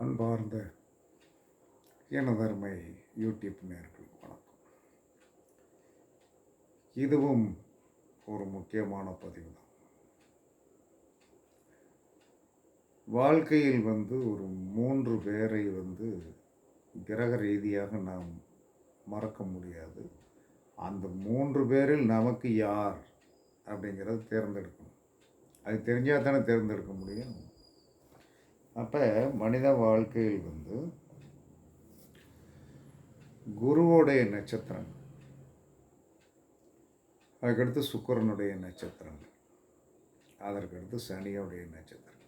அன்பார்ந்த எனதருமை யூடியூப் நேர்களுக்கு வணக்கம். இதுவும் ஒரு முக்கியமான பதிவு தான். வாழ்க்கையில் வந்து ஒரு மூன்று பேரை வந்து கிரக ரீதியாக நாம் மறக்க முடியாது. அந்த மூன்று பேரில் நமக்கு யார் அப்படிங்கிறத தேர்ந்தெடுக்கணும். அது தெரிஞ்சால் தானே தேர்ந்தெடுக்க முடியும். அப்போ மனித வாழ்க்கையில் வந்து குருவோடைய நட்சத்திரங்கள் அதுக்கடுத்து சுக்கரனுடைய நட்சத்திரங்கள் அதற்கடுத்து சனியோடைய நட்சத்திரம்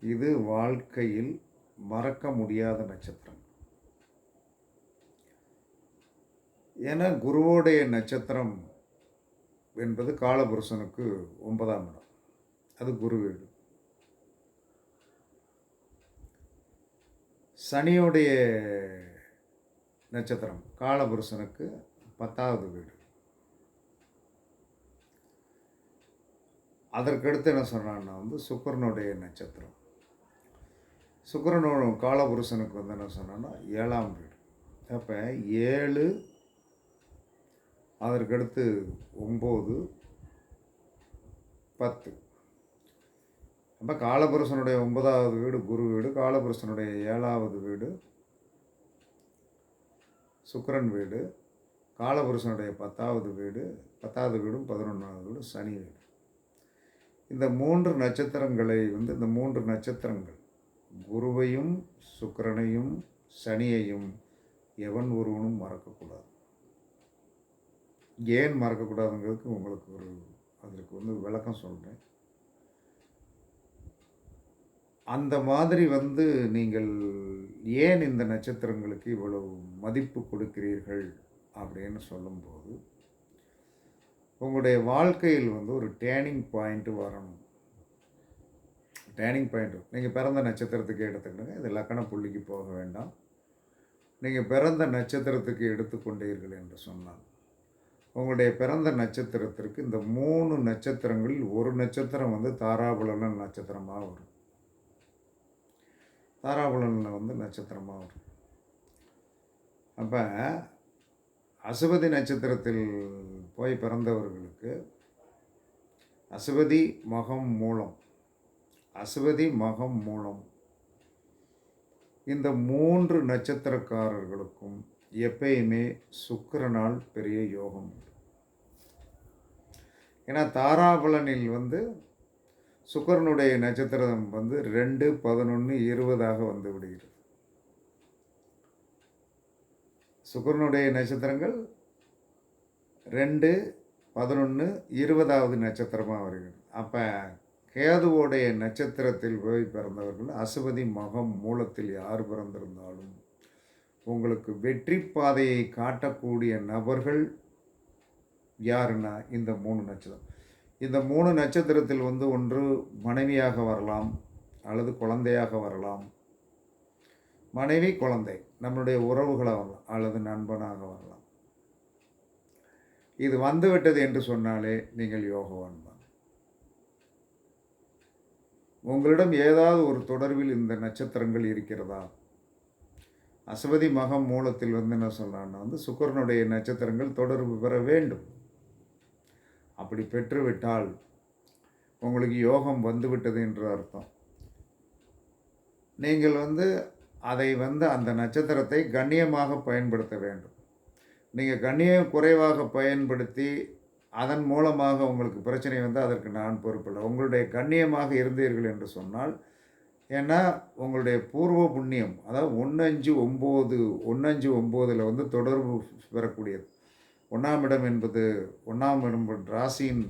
இது வாழ்க்கையில் மறக்க முடியாத நட்சத்திரம். ஏன்னா குருவோடைய நட்சத்திரம் என்பது காலபுருஷனுக்கு ஒன்பதாம் இடம். அது குரு வீடு. சனியோடைய நட்சத்திரம் காலபுருஷனுக்கு பத்தாவது வீடு. அதற்கடுத்து என்ன சொன்னான்னா வந்து சுக்கரனுடைய நட்சத்திரம். சுக்கரனோட காலபுருஷனுக்கு வந்து என்ன சொன்னான்னா ஏழாம் வீடு. அப்போ ஏழு அதற்கடுத்து ஒம்பது பத்து. அப்போ காலபுருஷனுடைய ஒன்பதாவது வீடு குரு வீடு காலபுருஷனுடைய ஏழாவது வீடு சுக்கரன் வீடு காலபுருஷனுடைய பத்தாவது வீடு பத்தாவது வீடும் பதினொன்றாவது வீடு சனி வீடு. இந்த மூன்று நட்சத்திரங்களை வந்து இந்த மூன்று நட்சத்திரங்கள் குருவையும் சுக்கிரனையும் சனியையும் எவன் ஒருவனும் மறக்கக்கூடாது. ஏன் மறக்கக்கூடாதுங்கிறதுக்கு உங்களுக்கு ஒரு அதற்கு வந்து விளக்கம் சொல்கிறேன் அந்த மாதிரி வந்து நீங்கள் ஏன் இந்த நட்சத்திரங்களுக்கு இவ்வளவு மதிப்பு கொடுக்கிறீர்கள் அப்படின்னு சொல்லும்போது உங்களுடைய வாழ்க்கையில் வந்து ஒரு டேர்னிங் பாயிண்ட்டு வரணும். டேர்னிங் பாயிண்ட் நீங்கள் பிறந்த நட்சத்திரத்துக்கு எடுத்துக்கிடுங்க. இது லக்கண புள்ளிக்கு போக வேண்டாம். நீங்கள் பிறந்த நட்சத்திரத்துக்கு எடுத்துக்கொண்டீர்கள் என்று சொன்னால் உங்களுடைய பிறந்த நட்சத்திரத்திற்கு இந்த மூணு நட்சத்திரங்களில் ஒரு நட்சத்திரம் வந்து தாராபுலன நட்சத்திரமாக வரும். தாராபுலனில் வந்து நட்சத்திரமாக வரும். அப்போ அசுபதி நட்சத்திரத்தில் போய் பிறந்தவர்களுக்கு அசுபதி மகம் மூலம் அசுபதி மகம் மூலம் இந்த மூன்று நட்சத்திரக்காரர்களுக்கும் எப்பயுமே சுக்கரனால் பெரிய யோகம் ஏன்னா தாராபலனில் வந்து சுக்கரனுடைய நட்சத்திரம் வந்து ரெண்டு பதினொன்று இருபதாக வந்து விடுகிறது. சுக்கரனுடைய நட்சத்திரங்கள் ரெண்டு பதினொன்று இருபதாவது நட்சத்திரமாக வருகிறது. அப்போ கேதுவோடைய நட்சத்திரத்தில் போய் பிறந்தவர்கள் அசுபதி மகம் மூலத்தில் யார் பிறந்திருந்தாலும் உங்களுக்கு வெற்றி பாதையை காட்டக்கூடிய நபர்கள் யாருன்னா இந்த மூணு நட்சத்திரம். இந்த மூணு நட்சத்திரத்தில் வந்து ஒன்று மனைவியாக வரலாம் அல்லது குழந்தையாக வரலாம். மனைவி குழந்தை நம்மளுடைய உறவுகளாக வரலாம் அல்லது நண்பனாக வரலாம். இது வந்துவிட்டது என்று சொன்னாலே நீங்கள் யோகவான் தான் உங்களிடம் ஏதாவது ஒரு தொடர்பில் இந்த நட்சத்திரங்கள் இருக்கிறதா? அசபதி மகம் மூலத்தில் வந்து என்ன சொல்கிறான்னா வந்து சுக்கரனுடைய நட்சத்திரங்கள் தொடர்பு பெற வேண்டும். அப்படி பெற்றுவிட்டால் உங்களுக்கு யோகம் வந்துவிட்டது என்று அர்த்தம். நீங்கள் வந்து அதை வந்து அந்த நட்சத்திரத்தை கண்ணியமாக பயன்படுத்த வேண்டும். நீங்கள் கண்ணியம் குறைவாக பயன்படுத்தி அதன் மூலமாக உங்களுக்கு பிரச்சனை வந்து அதற்கு நான் பொறுப்பில்லை. உங்களுடைய கண்ணியமாக இருந்தீர்கள் என்று சொன்னால் ஏன்னா உங்களுடைய பூர்வ புண்ணியம் அதாவது ஒன்றஞ்சு ஒம்பது ஒன்றஞ்சு ஒம்போதில் வந்து தொடர்பு பெறக்கூடியது ஒன்றாம் இடம் என்பது ஒன்றாம் இடம் ராசியின்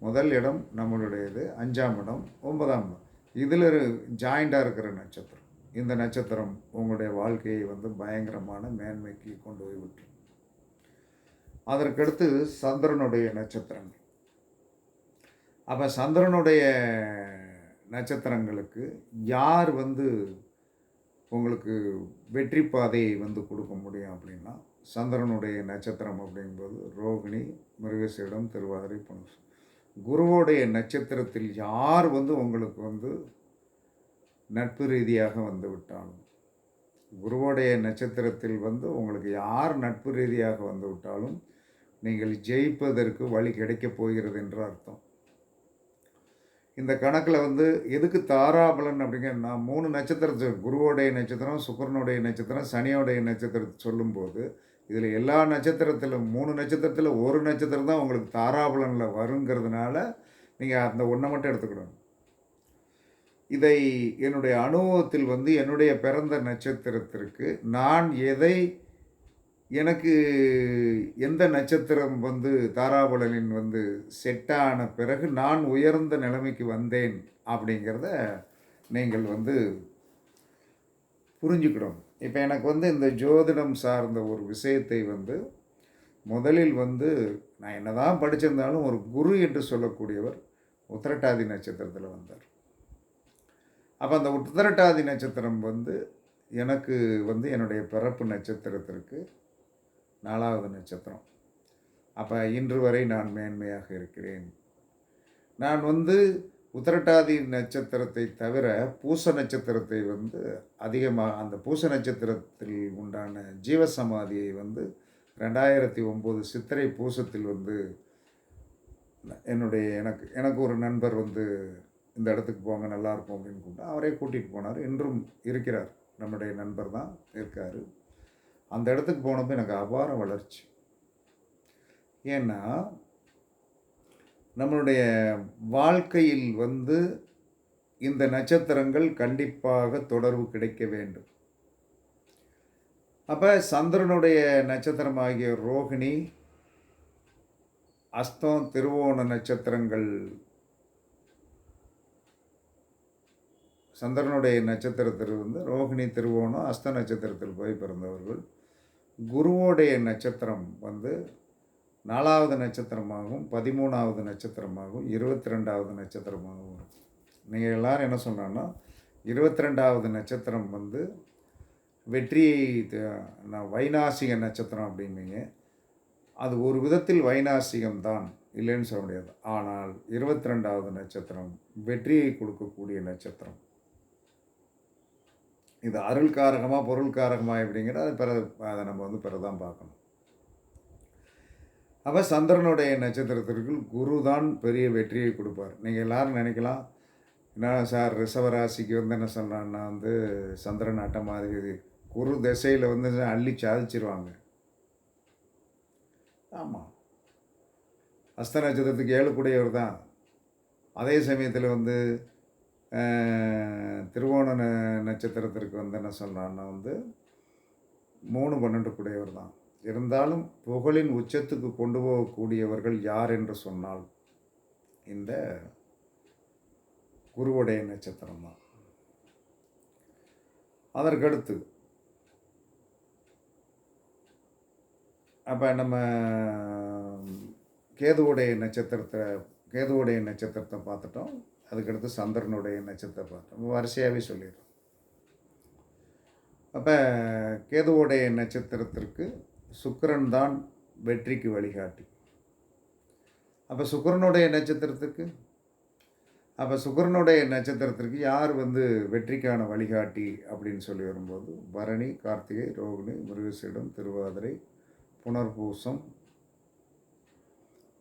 முதல் இடம் நம்மளுடையது அஞ்சாம் இடம் ஒன்பதாம் இடம். இதில் ஜாயிண்டாக இருக்கிற நட்சத்திரம். இந்த நட்சத்திரம் உங்களுடைய வாழ்க்கையை வந்து பயங்கரமான மேன்மைக்கு கொண்டு போய் விட்டுரும். அதற்கடுத்து சந்திரனுடைய நட்சத்திரங்கள். அப்போ சந்திரனுடைய நட்சத்திரங்களுக்கு யார் வந்து உங்களுக்கு வெற்றி பாதையை வந்து கொடுக்க முடியும் அப்படின்னா சந்திரனுடைய நட்சத்திரம் அப்படிங்கும்போது ரோகிணி மிருகசீடம் திருவாதிரை புனசு குருவோடைய நட்சத்திரத்தில் யார் வந்து உங்களுக்கு வந்து நட்பு ரீதியாக வந்து விட்டாலும் குருவோடைய நட்சத்திரத்தில் வந்து உங்களுக்கு யார் நட்பு ரீதியாக வந்து விட்டாலும் நீங்கள் ஜெயிப்பதற்கு வழி கிடைக்கப் போகிறது என்று அர்த்தம். இந்த கணக்கில் வந்து எதுக்கு தாராபலன் அப்படிங்கிற நான் மூணு நட்சத்திரத்தை குருவோடைய நட்சத்திரம் சுக்கரனுடைய நட்சத்திரம் சனியோடைய நட்சத்திரத்தை சொல்லும்போது இதில் எல்லா நட்சத்திரத்திலும் மூணு நட்சத்திரத்தில் ஒரு நட்சத்திரம் தான் உங்களுக்கு தாராபலனில் வருங்கிறதுனால நீங்கள் அந்த ஒன்றை மட்டும் எடுத்துக்கணும். இதை என்னுடைய அனுபவத்தில் வந்து என்னுடைய பிறந்த நட்சத்திரத்திற்கு நான் எதை எனக்கு எந்த நட்சத்திரம் வந்து தாராபலனின் வந்து செட்டான பிறகு நான் உயர்ந்த நிலைமைக்கு வந்தேன் அப்படிங்கிறத நீங்கள் வந்து புரிஞ்சுக்கணும். இப்போ எனக்கு வந்து இந்த ஜோதிடம் சார்ந்த ஒரு விஷயத்தை வந்து முதலில் வந்து நான் என்னதான் படிச்சிருந்தாலும் ஒரு குரு என்று சொல்லக்கூடியவர் உத்திரட்டாதி நட்சத்திரத்தில் வந்தார். அப்போ அந்த உத்திரட்டாதி நட்சத்திரம் வந்து எனக்கு வந்து என்னுடைய பிறப்பு நட்சத்திரத்திற்கு நாலாவது நட்சத்திரம். அப்போ இன்று வரை நான் மேன்மையாக இருக்கிறேன். நான் வந்து உத்திரட்டாதி நட்சத்திரத்தை தவிர பூச நட்சத்திரத்தை வந்து அதிகமாக அந்த பூச நட்சத்திரத்தில் உண்டான ஜீவசமாதியை வந்து ரெண்டாயிரத்தி ஒம்பது சித்திரை பூசத்தில் வந்து என்னுடைய எனக்கு எனக்கு ஒரு நண்பர் வந்து இந்த இடத்துக்கு போங்க நல்லாயிருக்கும் அப்படின்னு கூப்பிட்டு அவரே கூட்டிகிட்டு போனார். இன்றும் இருக்கிறார். நம்முடைய நண்பர் தான் இருக்கார். அந்த இடத்துக்கு போனப்போ எனக்கு அபார வளர்ச்சி. ஏன்னா நம்மளுடைய வாழ்க்கையில் வந்து இந்த நட்சத்திரங்கள் கண்டிப்பாக தொடர்பு கிடைக்க வேண்டும். அப்போ சந்திரனுடைய நட்சத்திரமாகிய ரோகிணி அஸ்தம் திருவோண நட்சத்திரங்கள் சந்திரனுடைய நட்சத்திரத்தில் வந்து ரோகிணி திருவோணம் அஸ்த நட்சத்திரத்தில் போய் பிறந்தவர்கள். குருவோடைய நட்சத்திரம் வந்து நாலாவது நட்சத்திரமாகவும் பதிமூணாவது நட்சத்திரமாகவும் இருபத்தி ரெண்டாவது நட்சத்திரமாகவும் இருக்கும் நீங்கள் எல்லோரும் என்ன சொல்கிறாங்கன்னா இருபத்தி ரெண்டாவது நட்சத்திரம் வந்து வெற்றியை நான் வைநாசிக நட்சத்திரம் அப்படிம்பீங்க அது ஒரு விதத்தில் வைநாசிகம் தான் இல்லைன்னு சொல்ல முடியாது. ஆனால் இருபத்தி ரெண்டாவது நட்சத்திரம் வெற்றியை கொடுக்கக்கூடிய நட்சத்திரம். இது அருள் காரகமாக பொருள் காரகமாக எப்படிங்கிற அது பிற அதை நம்ம வந்து பிறதான் பார்க்கணும். அப்போ சந்திரனுடைய நட்சத்திரத்திற்கு குரு தான் பெரிய வெற்றியை கொடுப்பார். நீங்கள் எல்லோரும் நினைக்கலாம் என்ன சார் ரிஷவராசிக்கு வந்து என்ன சொல்கிறான்னா வந்து சந்திரன் அட்டை மாதிரி குரு திசையில் வந்து அள்ளி சாதிச்சிருவாங்க. ஆமாம் அஸ்த நட்சத்திரத்துக்கு ஏழுக்குடையவர் தான். அதே சமயத்தில் வந்து திருவோண நட்சத்திரத்திற்கு வந்து என்ன சொல்கிறான்னா வந்து மூணு பன்னெண்டு கூடியவர் தான். இருந்தாலும் புகழின் உச்சத்துக்கு கொண்டு போகக்கூடியவர்கள் யார் என்று சொன்னால் இந்த குருவுடைய நட்சத்திரம் தான். அதற்கடுத்து அப்போ நம்ம கேதுவுடைய நட்சத்திரத்தை கேதுவுடைய நட்சத்திரத்தை பார்த்துட்டோம். அதுக்கடுத்து சந்திரனுடைய நட்சத்திரத்தை பார்த்தோம். வரிசையாகவே சொல்லிடுறோம். அப்போ கேதுவுடைய நட்சத்திரத்திற்கு சுக்கரன் தான் வெற்றிக்கு வழிகாட்டி. அப்போ சுக்கரனுடைய நட்சத்திரத்துக்கு? அப்போ சுக்கரனுடைய நட்சத்திரத்திற்கு யார் வந்து வெற்றிக்கான வழிகாட்டி அப்படின்னு சொல்லி வரும்போது பரணி கார்த்திகை ரோகிணி மிருகசீடம் திருவாதிரை புனர்பூசம்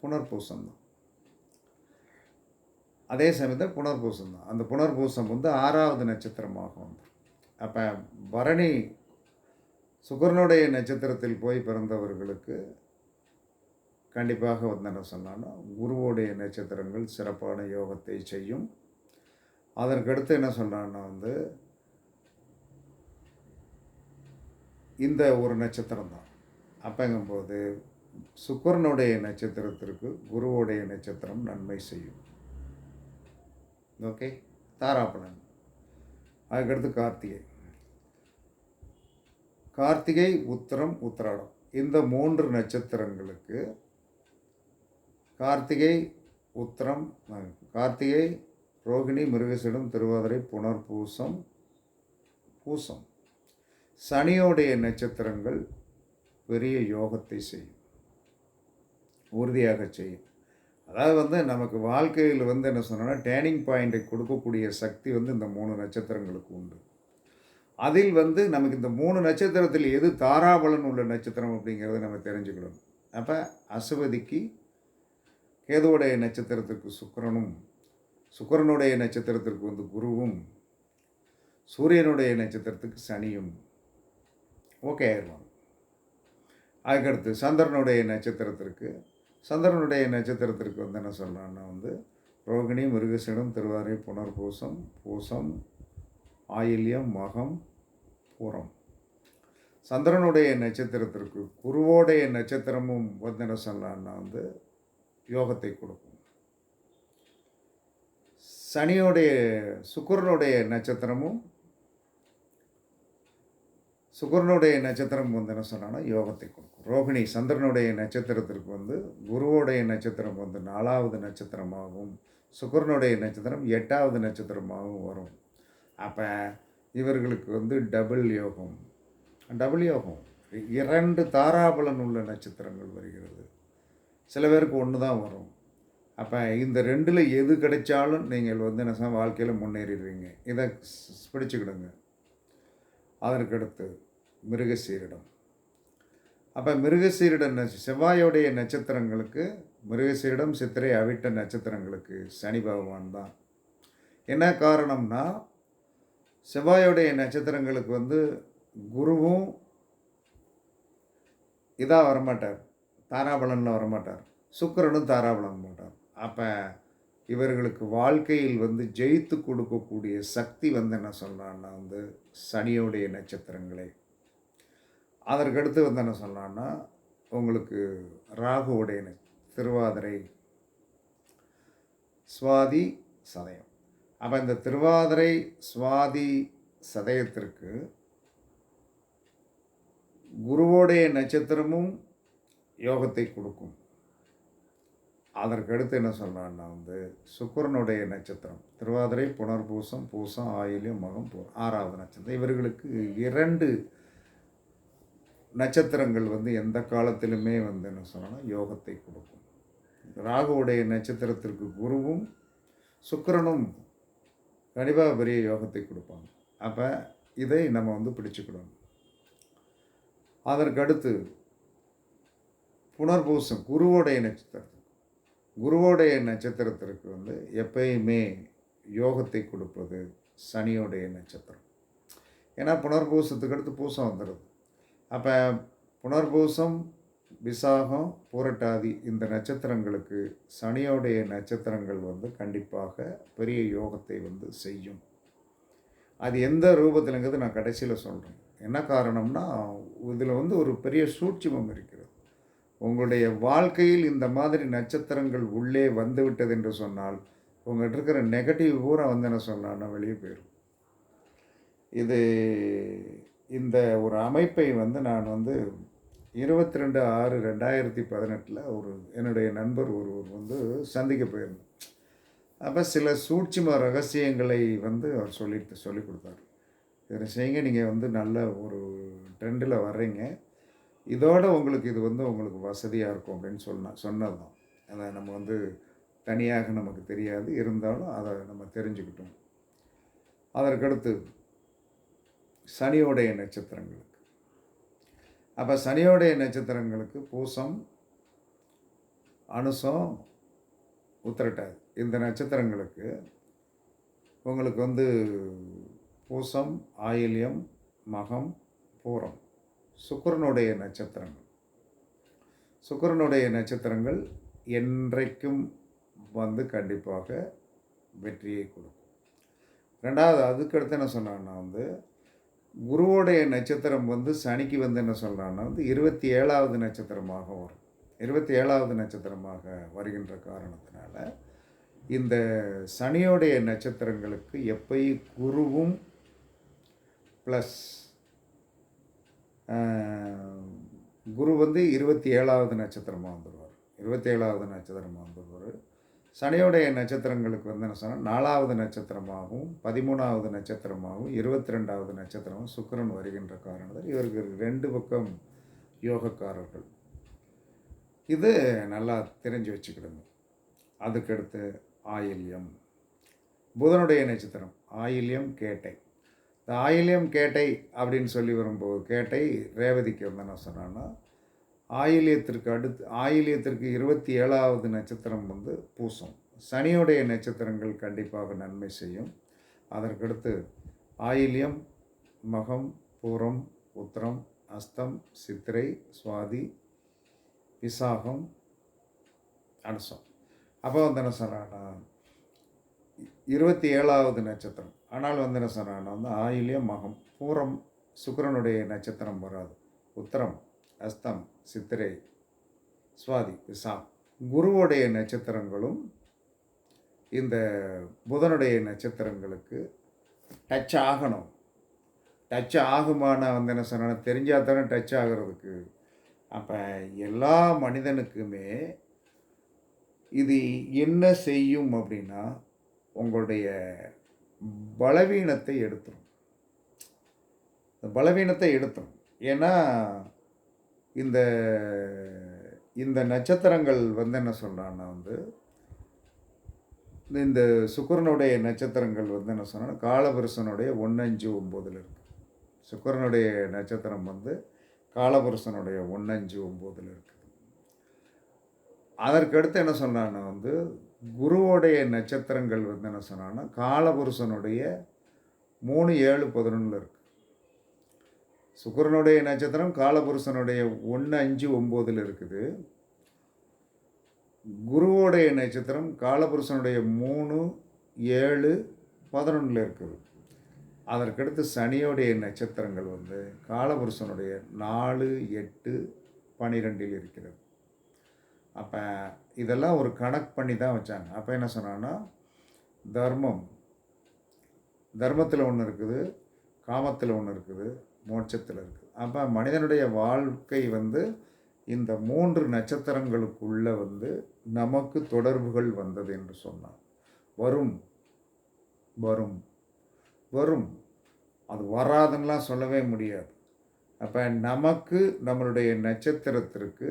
புனர்பூசம் தான். அதே சமயத்தில் புனர்பூசம் தான். அந்த புனர்பூசம் வந்து ஆறாவது நட்சத்திரமாக வந்து அப்போ பரணி சுக்கரனுடைய நட்சத்திரத்தில் போய் பிறந்தவர்களுக்கு கண்டிப்பாக வந்து என்ன சொன்னான்னா குருவோடைய நட்சத்திரங்கள் சிறப்பான யோகத்தை செய்யும். அதற்கடுத்து என்ன சொல்கிறான்னா வந்து இந்த ஒரு நட்சத்திரம் தான். அப்போங்கும்போது சுக்கரனுடைய நட்சத்திரத்திற்கு குருவோடைய நட்சத்திரம் நன்மை செய்யும். ஓகே? தாராபலன் அதுக்கடுத்து கார்த்திகை. கார்த்திகை உத்திரம் உத்திராடம். இந்த மூன்று நட்சத்திரங்களுக்கு கார்த்திகை உத்திரம் கார்த்திகை ரோகிணி மிருகசிடம் திருவாதிரை புனர்பூசம் பூசம். சனியோடைய நட்சத்திரங்கள் பெரிய யோகத்தை செய்யும். உறுதியாக செய்யும். அதாவது வந்து நமக்கு வாழ்க்கையில் வந்து என்ன சொன்னோன்னா டேர்னிங் பாயிண்ட்டை கொடுக்கக்கூடிய சக்தி வந்து இந்த மூணு நட்சத்திரங்களுக்கு உண்டு. அதில் வந்து நமக்கு இந்த மூணு நட்சத்திரத்தில் எது தாராபலன் உள்ள நட்சத்திரம் அப்படிங்கிறத நம்ம தெரிஞ்சுக்கணும். அப்போ அசுவதிக்கு கேதுவுடைய நட்சத்திரத்திற்கு சுக்கரனும் சுக்கரனுடைய நட்சத்திரத்திற்கு வந்து குருவும் சூரியனுடைய நட்சத்திரத்துக்கு சனியும் ஓகே ஆயிடுவாங்க. அதுக்கடுத்து சந்திரனுடைய நட்சத்திரத்திற்கு சந்திரனுடைய நட்சத்திரத்திற்கு வந்து என்ன சொல்லலாம்னா வந்து ரோகிணி மிருகசீடம் திருவாரை புனர்பூசம் பூசம் ஆயில்யம் மகம் பூரம். சந்திரனுடைய நட்சத்திரத்திற்கு குருவோடைய நட்சத்திரமும் வந்து என்ன சொல்லலாம்னா வந்து யோகத்தை கொடுக்கும். சனியோடைய சுக்கரனுடைய நட்சத்திரமும் சுகரனுடைய நட்சத்திரம் வந்து என்ன சொன்னான்னா யோகத்தை கொடுக்கும். ரோகிணி சந்திரனுடைய நட்சத்திரத்திற்கு வந்து குருவோடைய நட்சத்திரம் வந்து நாலாவது நட்சத்திரமாகவும் சுக்கரனுடைய நட்சத்திரம் எட்டாவது நட்சத்திரமாகவும் வரும். அப்போ இவர்களுக்கு வந்து டபுள் யோகம். டபுள் யோகம். இரண்டு தாராபலன் உள்ள நட்சத்திரங்கள் வருகிறது. சில பேருக்கு ஒன்று தான் வரும். அப்போ இந்த ரெண்டில் எது கிடைச்சாலும் நீங்கள் வந்து என்ன வாழ்க்கையில் முன்னேறிடுவீங்க. இதை பிடிச்சிக்கிடுங்க. அதற்கடுத்து மிருகசீரிடம். அப்போ மிருகசீரிடம் நட்ச செவ்வாயோடைய நட்சத்திரங்களுக்கு மிருகசீரிடம் சித்திரை அவிட்ட நட்சத்திரங்களுக்கு சனி பகவான் தான். என்ன காரணம்னா செவ்வாயோடைய நட்சத்திரங்களுக்கு வந்து குருவும் இதாக வரமாட்டார். தாராபலனில் வரமாட்டார். சுக்கிரனும் தாராபலன் மாட்டார் அப்போ இவர்களுக்கு வாழ்க்கையில் வந்து ஜெயித்து கொடுக்கக்கூடிய சக்தி வந்து என்ன சொல்கிறான்னா வந்து சனியோடைய நட்சத்திரங்களே. அதற்கடுத்து வந்து என்ன சொல்லலாம்னா உங்களுக்கு ராகுவுடைய திருவாதிரை சுவாதி சதயம். அப்போ இந்த திருவாதிரை சுவாதி சதயத்திற்கு குருவோடைய நட்சத்திரமும் யோகத்தை கொடுக்கும். அதற்கடுத்து என்ன சொல்லலாம்னா வந்து சுக்கரனுடைய நட்சத்திரம் திருவாதிரை புனர்பூசம் பூசம் ஆயில்யம் மகம் பூ ஆறாவது நட்சத்திரம். இவர்களுக்கு இரண்டு நட்சத்திரங்கள் வந்து எந்த காலத்திலுமே வந்து என்ன சொல்லணும்னா யோகத்தை கொடுக்கும். ராகுவுடைய நட்சத்திரத்திற்கு குருவும் சுக்கிரனும் கண்டிப்பாக பெரிய யோகத்தை கொடுப்பாங்க. அப்போ இதை நம்ம வந்து பிடிச்சுக்கிடணும் அதற்கடுத்து புனர்பூசம் குருவோடைய நட்சத்திரம். குருவோடைய நட்சத்திரத்திற்கு வந்து எப்பயுமே யோகத்தை கொடுப்பது சனியோடைய நட்சத்திரம். ஏன்னா புனர்பூசத்துக்கு அடுத்து பூசம் வந்துடுது அப்போ புனர்பூசம் விசாகம் பூரட்டாதி இந்த நட்சத்திரங்களுக்கு சனியோடைய நட்சத்திரங்கள் வந்து கண்டிப்பாக பெரிய யோகத்தை வந்து செய்யும். அது எந்த ரூபத்திலங்கிறது நான் கடைசியில் சொல்கிறேன் என்ன காரணம்னா இதில் வந்து ஒரு பெரிய சூட்சிமம் இருக்கிறது. உங்களுடைய வாழ்க்கையில் இந்த மாதிரி நட்சத்திரங்கள் உள்ளே வந்துவிட்டது என்று சொன்னால் உங்கள்கிட்ட இருக்கிற நெகட்டிவ் பூரா வந்து என்ன சொன்னான்னா வெளியே போயிடும் இது இந்த ஒரு அமைப்பை வந்து நான் வந்து இருபத்தி ரெண்டு ஆறு ரெண்டாயிரத்தி பதினெட்டில் ஒரு என்னுடைய நண்பர் ஒருவர் வந்து சந்திக்க போயிருந்தேன் அப்போ சில சூட்சும ரகசியங்களை வந்து அவர் சொல்லிட்டு சொல்லி கொடுத்தாரு. இதை செய்யுங்க நீங்கள் வந்து நல்ல ஒரு ட்ரெண்டில் வர்றீங்க. இதோட உங்களுக்கு இது வந்து உங்களுக்கு வசதியாக இருக்கும் அப்படின்னு சொன்ன சொன்னதும் அதை நம்ம வந்து தனியாக நமக்கு தெரியாது. இருந்தாலும் அதை நம்ம தெரிஞ்சுக்கிட்டோம். அதற்கடுத்து சனியோடைய நட்சத்திரங்களுக்கு. அப்போ சனியோடைய நட்சத்திரங்களுக்கு பூசம் அனுசம் உத்திரட்டாது. இந்த நட்சத்திரங்களுக்கு உங்களுக்கு வந்து பூசம் ஆயில்யம் மகம் பூரம். சுக்கரனுடைய நட்சத்திரங்கள். சுக்கரனுடைய நட்சத்திரங்கள் என்றைக்கும் வந்து கண்டிப்பாக வெற்றியை கொடுக்கும். ரெண்டாவது அதுக்கடுத்து என்ன சொன்னான்னா வந்து குருவோடைய நட்சத்திரம் வந்து சனிக்கு வந்து என்ன சொல்கிறான்னா வந்து இருபத்தி ஏழாவது நட்சத்திரமாக வரும். இருபத்தி ஏழாவது நட்சத்திரமாக வருகின்ற காரணத்தினால இந்த சனியோடைய நட்சத்திரங்களுக்கு எப்பயும் குருவும் ப்ளஸ் குரு வந்து இருபத்தி ஏழாவது நட்சத்திரமாக வந்துடுவார் இருபத்தி ஏழாவது நட்சத்திரமாக வந்துடுவார் சனியோடைய நட்சத்திரங்களுக்கு வந்து என்ன சொன்னால் நாலாவது நட்சத்திரமாகவும் பதிமூணாவது நட்சத்திரமாகவும் இருபத்தி ரெண்டாவது நட்சத்திரமும் சுக்கிரன் வருகின்ற காரணத்தில் இவருக்கு ரெண்டு பக்கம் யோகக்காரர்கள். இது நல்லா தெரிஞ்சு வச்சுக்கிடுங்க. அதுக்கடுத்து ஆயில்யம். புதனுடைய நட்சத்திரம் ஆயில்யம் கேட்டை. இந்த ஆயிலியம் கேட்டை அப்படின்னு சொல்லி வரும்போது கேட்டை ரேவதிக்கு வந்து என்ன சொன்னான்னா ஆயிலியத்திற்கு அடுத்து ஆயிலியத்திற்கு இருபத்தி ஏழாவது நட்சத்திரம் வந்து பூசம். சனியுடைய நட்சத்திரங்கள் கண்டிப்பாக நன்மை செய்யும். அதற்கடுத்து ஆயில்யம் மகம் பூரம் உத்திரம் அஸ்தம் சித்திரை சுவாதி விசாகம் அனுசம். அப்போ வந்து என்ன சொன்னான்னா இருபத்தி ஏழாவது நட்சத்திரம். ஆனால் வந்து என்ன சொன்னான்னா வந்து ஆயில்யம் மகம் பூரம் சுக்கிரனுடைய நட்சத்திரம் வராது. உத்தரம் அஸ்தம் சித்திரை சுவாதி விசா குருவுடைய நட்சத்திரங்களும் இந்த புதனுடைய நட்சத்திரங்களுக்கு டச் ஆகணும். டச் ஆகுமான வந்து என்ன சொன்னால் தெரிஞ்சால் தானே டச் ஆகிறதுக்கு. அப்போ எல்லா மனிதனுக்குமே இது என்ன செய்யும் அப்படின்னா உங்களுடைய பலவீனத்தை எடுத்துரும். இந்த பலவீனத்தை எடுத்துரும். ஏன்னா இந்த இந்த நட்சத்திரங்கள் வந்து என்ன சொல்கிறான்னா வந்து இந்த சுக்கரனுடைய நட்சத்திரங்கள் வந்து என்ன சொன்னால் காலபுருஷனுடைய ஒன்று அஞ்சு ஒம்போதில் இருக்குது சுக்கரனுடைய நட்சத்திரம் வந்து காலபுருஷனுடைய ஒன்று அஞ்சு ஒம்போதில் இருக்குது அதற்கடுத்து என்ன சொன்னான்னா வந்து குருவோடைய நட்சத்திரங்கள் வந்து என்ன சொன்னான்னா காலபுருஷனுடைய மூணு ஏழு பதினொன்றில் இருக்குது சுக்கரனுடைய நட்சத்திரம் காலபுருஷனுடைய ஒன்று அஞ்சு ஒம்போதில் இருக்குது. குருவோடைய நட்சத்திரம் காலபுருஷனுடைய மூணு ஏழு பதினொன்றில் இருக்குது. அதற்கடுத்து சனியோடைய நட்சத்திரங்கள் வந்து காலபுருஷனுடைய நாலு எட்டு பனிரெண்டில் இருக்கிறது. அப்போ இதெல்லாம் ஒரு கணக்கு பண்ணி தான் வச்சாங்க. அப்போ என்ன சொன்னான்னா தர்மம். தர்மத்தில் ஒன்று இருக்குது காமத்தில் ஒன்று இருக்குது மோட்சத்தில் இருக்குது. அப்போ மனிதனுடைய வாழ்க்கை வந்து இந்த மூன்று நட்சத்திரங்களுக்குள்ளே வந்து நமக்கு தொடர்புகள் வந்தது என்று சொன்னான். வரும். வரும். வரும். அது வராதுன்னெலாம் சொல்லவே முடியாது. அப்போ நமக்கு நம்மளுடைய நட்சத்திரத்திற்கு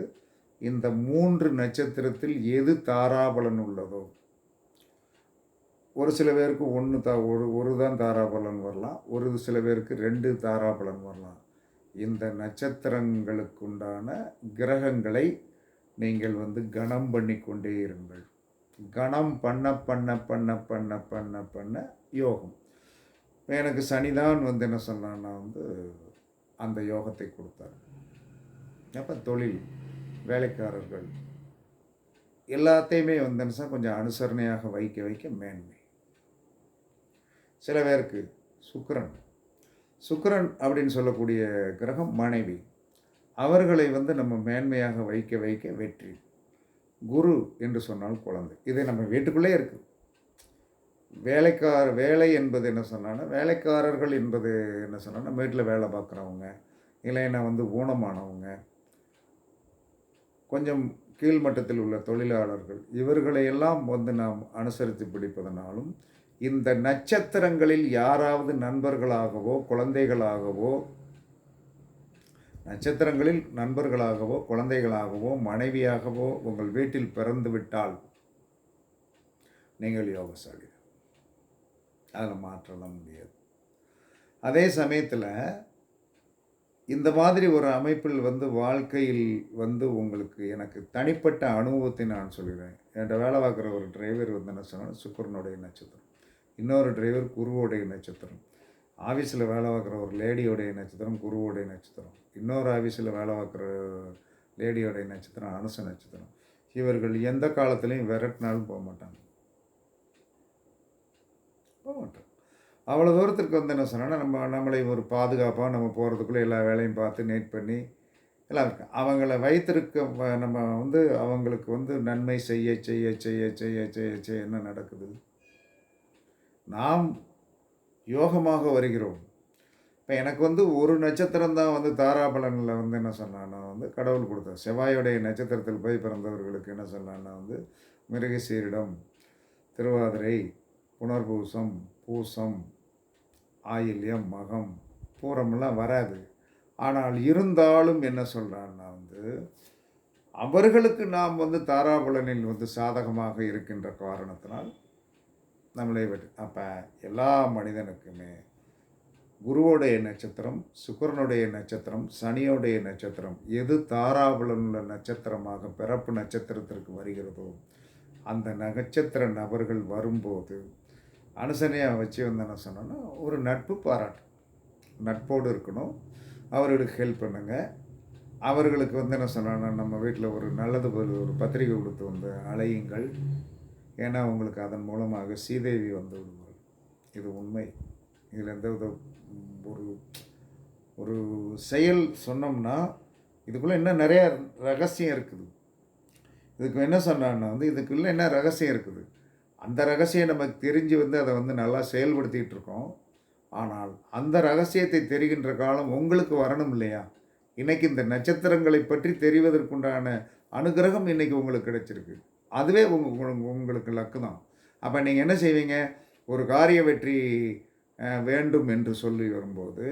இந்த மூன்று நட்சத்திரத்தில் எது தாராபலன் உள்ளதோ? ஒரு சில பேருக்கு ஒன்று தா ஒரு ஒரு தான் தாராபலன் வரலாம். ஒரு சில பேருக்கு ரெண்டு தாராபலன் வரலாம். இந்த நட்சத்திரங்களுக்குண்டான கிரகங்களை நீங்கள் வந்து கணம் பண்ணி கொண்டே இருங்கள். கணம் பண்ண பண்ண பண்ண பண்ண பண்ண பண்ண யோகம். இப்போ எனக்கு சனிதான் வந்து என்ன சொன்னான்னா வந்து அந்த யோகத்தை கொடுத்தார். அப்போ தொழில். வேலைக்காரர்கள். எல்லாத்தையுமே வந்து என்ன சொன்னா கொஞ்சம் அனுசரணையாக வைக்க வைக்க மேன்மை. சில பேருக்கு சுக்கரன். சுக்கிரன் அப்படின்னு சொல்லக்கூடிய கிரகம் மனைவி. அவர்களை வந்து நம்ம மேன்மையாக வைக்க வைக்க வெற்றி. குரு என்று சொன்னால் குழந்தை. இது நம்ம வீட்டுக்குள்ளே இருக்குது வேலைக்கார வேலை என்பது என்ன சொன்னால் வேலைக்காரர்கள் என்பது என்ன சொன்னான்னா வீட்டில் வேலை பார்க்குறவங்க இல்லைன்னா வந்து ஊனமானவங்க கொஞ்சம் கீழ்மட்டத்தில் உள்ள தொழிலாளர்கள் இவர்களையெல்லாம் வந்து நாம் அனுசரித்து பிடிப்பதனாலும் இந்த நட்சத்திரங்களில் யாராவது நண்பர்களாகவோ குழந்தைகளாகவோ நட்சத்திரங்களில் நண்பர்களாகவோ குழந்தைகளாகவோ மனைவியாகவோ உங்கள் வீட்டில் பிறந்து விட்டால் நீங்கள் யோகசாலி அதில் மாற்றலாம் முடியாது. அதே சமயத்தில் இந்த மாதிரி ஒரு அமைப்பில் வந்து வாழ்க்கையில் வந்து உங்களுக்கு எனக்கு தனிப்பட்ட அனுபவத்தை நான் சொல்கிறேன் என்கிட்ட வேலை பார்க்குற ஒரு டிரைவர் வந்து என்ன சொன்னால் சுக்கரனுடைய நட்சத்திரம். இன்னொரு டிரைவர் குருவோடைய நட்சத்திரம். ஆஃபீஸில் வேலை பார்க்குற ஒரு லேடியோடைய நட்சத்திரம் குருவோடைய நட்சத்திரம். இன்னொரு ஆஃபீஸில் வேலை பார்க்குற லேடியோடைய நட்சத்திரம் அனுச நட்சத்திரம். இவர்கள் எந்த காலத்துலேயும் விரட்டினாலும் போக மாட்டாங்க. போக மாட்டாங்க. அவ்வளோ தூரத்திற்கு வந்து என்ன சொன்னால் நம்ம நம்மளை ஒரு பாதுகாப்பாக நம்ம போகிறதுக்குள்ளே எல்லா வேலையும் பார்த்து நேட் பண்ணி எல்லாம் இருக்கு. அவங்கள வைத்திருக்க நம்ம வந்து அவங்களுக்கு வந்து நன்மை செய்ய செய்ய செய்ய செய்ய செய்ய செய்ய என்ன நடக்குது? நாம் யோகமாக வருகிறோம். இப்போ எனக்கு வந்து ஒரு நட்சத்திரம் தான் வந்து தாராபலனில் வந்து என்ன சொன்னான்னா வந்து கடவுள் கொடுத்தேன் செவ்வாயுடைய நட்சத்திரத்தில் போய் பிறந்தவர்களுக்கு என்ன சொன்னான்னா வந்து மிருகசீரிடம் திருவாதிரை புனர்பூசம் பூசம் ஆயில்யம் மகம் பூரமெல்லாம் வராது. ஆனால் இருந்தாலும் என்ன சொல்கிறான்னா வந்து அவர்களுக்கு நாம் வந்து தாராபலனில் வந்து சாதகமாக இருக்கின்ற காரணத்தினால் நம்மளை விட்டு அப்போ எல்லா மனிதனுக்குமே குருவோடைய நட்சத்திரம் சுக்கரனுடைய நட்சத்திரம் சனியோடைய நட்சத்திரம் எது தாராபலனுள்ள நட்சத்திரமாக பிறப்பு நட்சத்திரத்திற்கு வருகிறதோ அந்த நட்சத்திர நபர்கள் வரும்போது அனுசரணையாக வச்சு வந்து என்ன சொன்னோன்னா ஒரு நட்பு பாராட்டு. நட்போடு இருக்கணும். அவர்களுக்கு ஹெல்ப் பண்ணுங்கள் அவர்களுக்கு வந்து என்ன சொன்னோன்னா நம்ம வீட்டில் ஒரு நல்லது ஒரு ஒரு பத்திரிகை கொடுத்து வந்து அலையுங்கள். ஏன்னா உங்களுக்கு அதன் மூலமாக சீதேவி வந்து விடுவாள். இது உண்மை. இதில் எந்த வித ஒரு ஒரு செயல் சொன்னோம்னா இதுக்குள்ளே இன்னும் நிறையா ரகசியம் இருக்குது. இதுக்கு என்ன சொன்னான்னா வந்து இதுக்குள்ளே என்ன ரகசியம் இருக்குது? அந்த ரகசியம் நமக்கு தெரிஞ்சு வந்து அதை வந்து நல்லா செயல்படுத்திகிட்டு இருக்கோம். ஆனால் அந்த ரகசியத்தை தெரிகின்ற காலம் உங்களுக்கு வரணும் இல்லையா? இன்றைக்கி இந்த நட்சத்திரங்களை பற்றி தெரிவதற்குண்டான அனுகிரகம் இன்றைக்கி உங்களுக்கு கிடைச்சிருக்கு. அதுவே உங்க உங்களுக்கு லக்கு தான். அப்போ நீங்கள் என்ன செய்வீங்க? ஒரு காரிய வெற்றி வேண்டும் என்று சொல்லி வரும்போது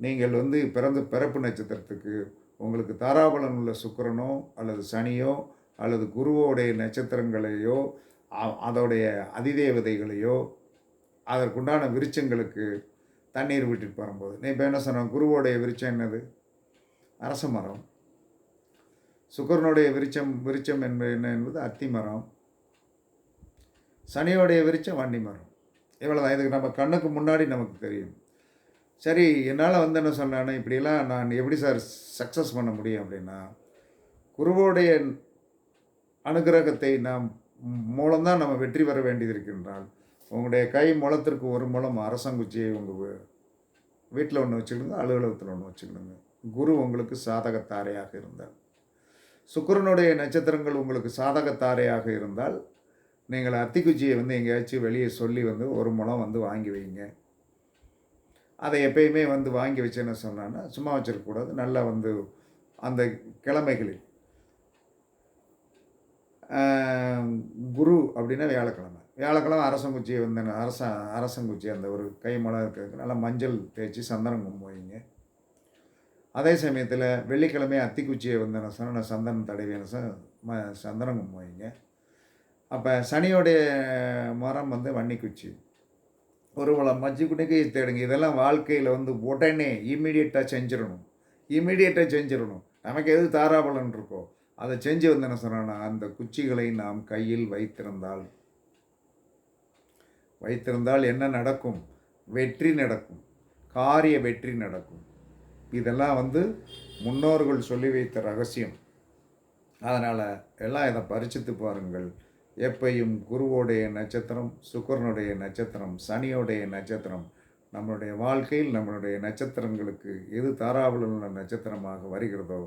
நீங்கள் வந்து பிறந்த பிறப்பு நட்சத்திரத்துக்கு உங்களுக்கு தாராபலன் உள்ள சுக்கரனோ அல்லது சனியோ அல்லது குருவோடைய நட்சத்திரங்களையோ அதோடைய அதிதேவதைகளையோ அதற்குண்டான விருச்சங்களுக்கு தண்ணீர் விட்டுட்டு வரும்போது நீ இப்போ என்ன சொன்ன? குருவோடைய விருச்சம் என்னது? அரச மரம். சுக்கரனுடைய விருச்சம் விருச்சம் என்பது என்ன என்பது? அத்தி மரம். சனியோடைய விருச்சம் வண்டி மரம். இவ்வளோதான் இதுக்கு நம்ம கண்ணுக்கு முன்னாடி நமக்கு தெரியும். சரி என்னால் வந்து என்ன சொன்னானே இப்படிலாம் நான் எப்படி சார் சக்ஸஸ் பண்ண முடியும் அப்படின்னா குருவோடைய அனுகிரகத்தை நாம் மூலம்தான் நம்ம வெற்றி பெற வேண்டியது இருக்கின்றால் உங்களுடைய கை முளத்திற்கு ஒரு முளம் அரசங்குச்சியை உங்கள் வீட்டில் ஒன்று வச்சுக்கிடுங்க அலுவலகத்தில் ஒன்று வச்சுக்கிடுங்க. குரு உங்களுக்கு சாதகத்தாரையாக இருந்தால் சுக்கரனுடைய நட்சத்திரங்கள் உங்களுக்கு சாதகத்தாரையாக இருந்தால் நீங்கள் அத்திக்குச்சியை வந்து எங்கேயாச்சும் வெளியே சொல்லி வந்து ஒரு முளம் வந்து வாங்கி வைங்க. அதை எப்பயுமே வந்து வாங்கி வச்சு என்ன சொன்னான்னா சும்மா வச்சிருக்கக்கூடாது நல்லா வந்து அந்த கிழமைகளில் குரு அப்படின்னா வியாழக்கிழமை. வியாழக்கிழமை அரசங்குச்சியை வந்து அரச அரசங்குச்சி அந்த ஒரு கை மலம் இருக்கிறதுக்கு நல்லா மஞ்சள் தேய்ச்சி சந்தனம் கும்பம் வைங்க. அதே சமயத்தில் வெள்ளிக்கிழமை அத்திக்குச்சியை வந்து என்ன சொன்னால் சந்தனம் தடவி ச ம சந்தனம் கும்பம் வைங்க. அப்போ சனியோடைய மரம் வந்து வன்னிக்குச்சி. ஒரு வளம் மஜ்ஜி தேடுங்க. இதெல்லாம் வாழ்க்கையில் வந்து உடனே இம்மீடியட்டாக செஞ்சிடணும். இம்மீடியட்டாக செஞ்சிடணும். நமக்கு எது தாராபலன் இருக்கோ அதை செஞ்சு வந்து என்ன சொன்னா அந்த குச்சிகளை நாம் கையில் வைத்திருந்தால் வைத்திருந்தால் என்ன நடக்கும்? வெற்றி நடக்கும். காரிய வெற்றி நடக்கும். இதெல்லாம் வந்து முன்னோர்கள் சொல்லி வைத்த ரகசியம். அதனால் எல்லாம் இதை பரிச்சித்து பாருங்கள். எப்பையும் குருவோடைய நட்சத்திரம் சுக்கரனுடைய நட்சத்திரம் சனியோடைய நட்சத்திரம் நம்மளுடைய வாழ்க்கையில் நம்மளுடைய நட்சத்திரங்களுக்கு எது தாராபுல நட்சத்திரமாக வருகிறதோ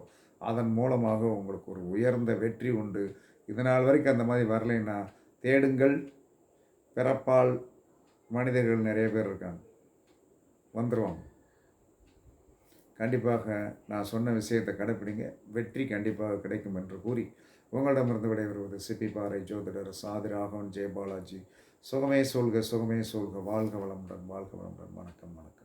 அதன் மூலமாக உங்களுக்கு ஒரு உயர்ந்த வெற்றி உண்டு. இதனால் வரைக்கும் அந்த மாதிரி வரலைன்னா தேடுங்கள். பிறப்பால் மனிதர்கள் நிறைய பேர் இருக்காங்க. வந்துடுவாங்க கண்டிப்பாக நான் சொன்ன விஷயத்தை கடைப்பிடிங்க. வெற்றி கண்டிப்பாக கிடைக்கும் என்று கூறி உங்களிடமிருந்து விடைபெறுவது சிப்பி பாறை ஜோதிடர் சாதி ராகவன் ஜெயபாலாஜி. சுகமே சொல்க சுகமே சொல்க வாழ்க வளமுடன் வாழ்க வளமுடன். வணக்கம் வணக்கம்.